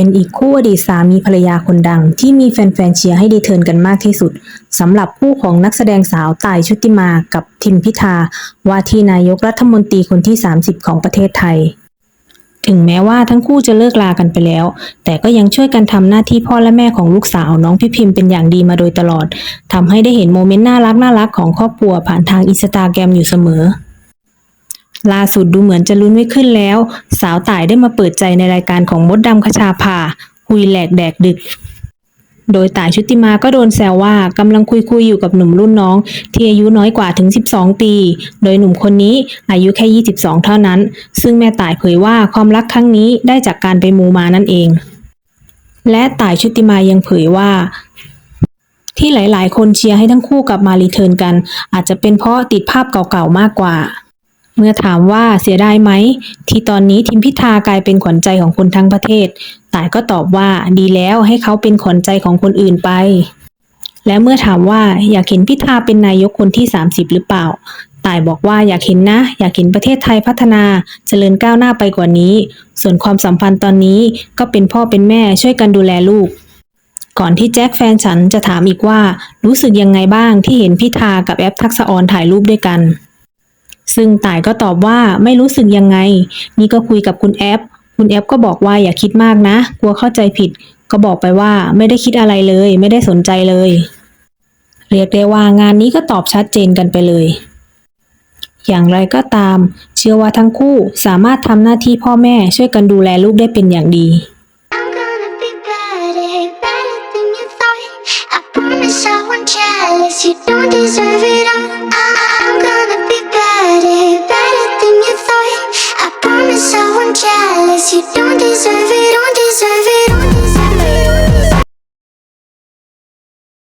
เป็นอีกคู่อดีตสามีภรรยาคนดัง ที่มีแฟนๆเชียร์ให้ดีเทิร์นกันมากที่สุดสำหรับคู่ของนักแสดงสาวต่ายชุติมากับทิมพิธา ว่าที่นายกรัฐมนตรีคนที่ 30 ของประเทศไทย ถึงแม้ว่าทั้งคู่จะเลิกลากันไปแล้ว แต่ก็ยังช่วยกันทำหน้าที่พ่อและแม่ของลูกสาวน้องพี่พิมพ์เป็นอย่างดีมาโดยตลอดทำให้ได้เห็นโมเมนต์น่ารักน่ารักของครอบครัวผ่านทางอินสตาแกรมอยู่เสมอ ล่าสุดดูเหมือนจะลุ้นไม่ขึ้นแล้ว สาวต่ายได้มาเปิดใจในรายการของมดดำคชาภาคุยแหลกแดกดึก โดยต่ายชุติมาก็โดนแซวว่ากำลังคุยคุยอยู่กับหนุ่มรุ่นน้อง ที่อายุน้อยกว่าถึง 12 ปี โดยหนุ่มคนนี้อายุแค่ 22 เท่านั้น ซึ่งแม่ต่ายเผยว่าความรักครั้งนี้ได้จากการไปมูมานั่นเอง และต่ายชุติมายังเผยว่าที่หลาย ๆ คนเชียร์ให้ทั้งคู่กลับมารีเทิร์นกัน อาจจะเป็นเพราะติดภาพเก่า ๆ มากกว่า เมื่อถามว่าเสียดายไหม ที่ตอนนี้ทิมพิธากลายเป็นขวัญใจของคนทั้งประเทศ ต่ายก็ตอบว่าดีแล้วให้เขาเป็นขวัญใจของคนอื่นไป และเมื่อถามว่าอยากเห็นพิธาเป็นนายกคนที่ 30 หรือเปล่า ต่ายบอกว่าอยากเห็นนะ อยากเห็นประเทศไทยพัฒนาเจริญก้าวหน้าไปกว่านี้ ส่วนความสัมพันธ์ตอนนี้ก็เป็นพ่อเป็นแม่ช่วยกันดูแลลูกก่อนที่แจ็คแฟนฉันจะถามอีกว่า รู้สึกยังไงบ้างที่เห็นพิธากับแอปทักษะออนถ่ายรูปด้วยกัน ซึ่งต่ายก็ตอบว่าไม่รู้สึกยังไง นี่ก็คุยกับคุณแอป คุณแอปก็บอกว่าอย่าคิดมากนะ กลัวเข้าใจผิด ก็บอกไปว่าไม่ได้คิดอะไรเลย ไม่ได้สนใจเลย เรียกได้ว่างานนี้ก็ตอบชัดเจนกันไปเลย อย่างไรก็ตาม เชื่อว่าทั้งคู่สามารถทำหน้าที่พ่อแม่ช่วยกันดูแลลูกได้เป็นอย่างดี I promise I won't jealous. You don't deserve it all. jealous, you don't deserve it, don't deserve it.